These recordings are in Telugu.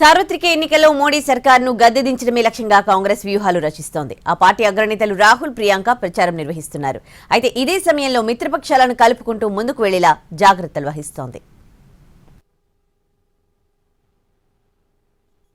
సార్వత్రిక ఎన్నికల్లో మోడీ సర్కార్ను గద్దెదించడమే లక్ష్యంగా కాంగ్రెస్ వ్యూహాలు రచిస్తోంది. ఆ పార్టీ అగ్రనేతలు రాహుల్ ప్రియాంక ప్రచారం నిర్వహిస్తున్నారు. అయితే ఇదే సమయంలో మిత్రపక్షాలను కలుపుకుంటూ ముందుకు వెళ్ళేలా జాగ్రత్తలు వహిస్తోంది.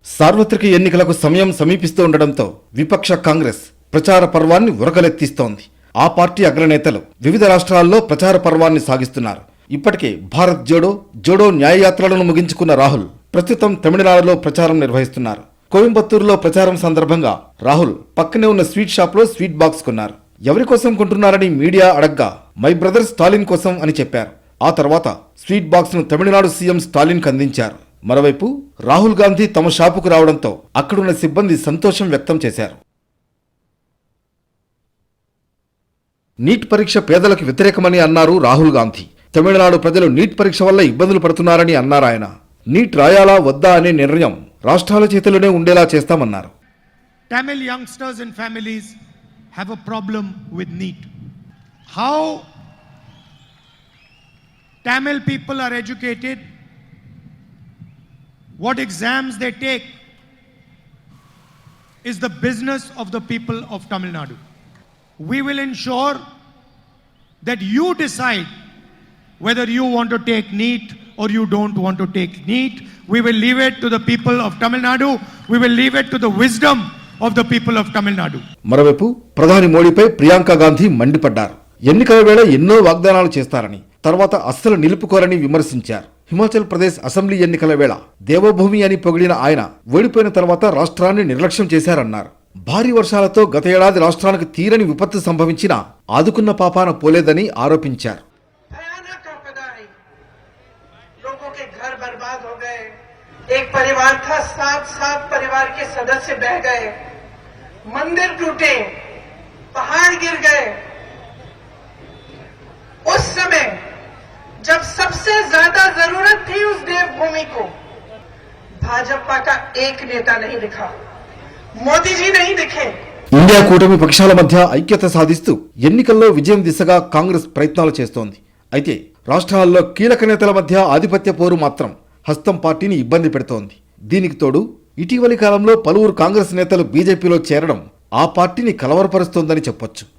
సార్వత్రిక ఎన్నికలకు సమయం సమీపిస్తూ ఉండడంతో విపక్ష కాంగ్రెస్ ప్రచార పర్వాన్ని ఉరకలెత్తిస్తోంది. ఆ పార్టీ అగ్రనేతలు వివిధ రాష్ట్రాల్లో ప్రచార పర్వాన్ని సాగిస్తున్నారు. ఇప్పటికే భారత్ జోడో జోడో న్యాయయాత్రలను ముగించుకున్న రాహుల్ ప్రస్తుతం తమిళనాడులో ప్రచారం నిర్వహిస్తున్నారు. కోయంబత్తూరులో ప్రచారం సందర్భంగా రాహుల్ పక్కనే ఉన్న స్వీట్ షాప్లో స్వీట్ బాక్స్ కొన్నారు. ఎవరి కోసం కొంటున్నారని మీడియా అడగ్గా మై బ్రదర్ స్టాలిన్ కోసం అని చెప్పారు. ఆ తర్వాత స్వీట్ బాక్స్ను తమిళనాడు సీఎం స్టాలిన్ అందించారు మరోవైపు రాహుల్ గాంధీ తమ షాపుకు రావడంతో అక్కడున్న సిబ్బంది సంతోషం వ్యక్తం చేశారు. నీట్ పరీక్ష పేదలకు వ్యతిరేకమని అన్నారు రాహుల్ గాంధీ. తమిళనాడు ప్రజలు నీట్ పరీక్ష వల్ల ఇబ్బందులు పడుతున్నారని అన్నారు ఆయన నీట్ రాయాలా వద్దా అనే నిర్ణయం రాష్ట్రాల చేతిలోనే ఉండేలా చేస్తామన్నారు Tamil youngsters and families have a problem with NEET. How Tamil people are educated, what exams they take, is the business of the people of Tamil Nadu. We will ensure that you decide whether you want to take NEET or you don't want to take NEET. We will leave it to the people of Tamil Nadu. We will leave it to the wisdom of the people of Tamil Nadu. మరోవైపు ప్రధాని మోడీపై ప్రియాంక గాంధీ మండిపడ్డారు ఎన్నికల వేళ ఎన్నో వాగ్దానాలు చేస్తారని తర్వాత అస్సలు నిలుపుకోరని విమర్శించారు హిమాచల్ ప్రదేశ్ అసెంబ్లీ ఎన్నికల వేళ దేవభూమి అని పొగిడిన ఆయన ఓడిపోయిన తర్వాత రాష్ట్రాన్ని నిర్లక్ష్యం చేశారన్నారు భారీ వర్షాలతో గత ఏడాది రాష్ట్రానికి తీరని విపత్తు సంభవించినా ఆదుకున్న పాపాన పోలేదని ఆరోపించారు बर्बाद हो गए एक परिवार था सात सात परिवार के सदस्य बह गए मंदिर टूटे पहाड़ गिर गए उस समय जब सबसे ज्यादा जरूरत थी उस देवभूमि को भाजपा का एक नेता नहीं दिखा मोदी जी नहीं दिखे ఇండియా కూటమి పక్షాల మధ్య ఐక్యత సాధిస్తూ ఎన్నికల్లో విజయం దిశగా కాంగ్రెస్ ప్రయత్నాలు చేస్తోంది అయితే రాష్ట్రాల్లో కీలక నేతల మధ్య ఆధిపత్య పోరు మాత్రం హస్తం పార్టీని ఇబ్బంది పెడుతోంది. దీనికి తోడు ఇటీవలి కాలంలో పలువురు కాంగ్రెస్ నేతలు బీజేపీలో చేరడం ఆ పార్టీని కలవరపరుస్తోందని చెప్పొచ్చు.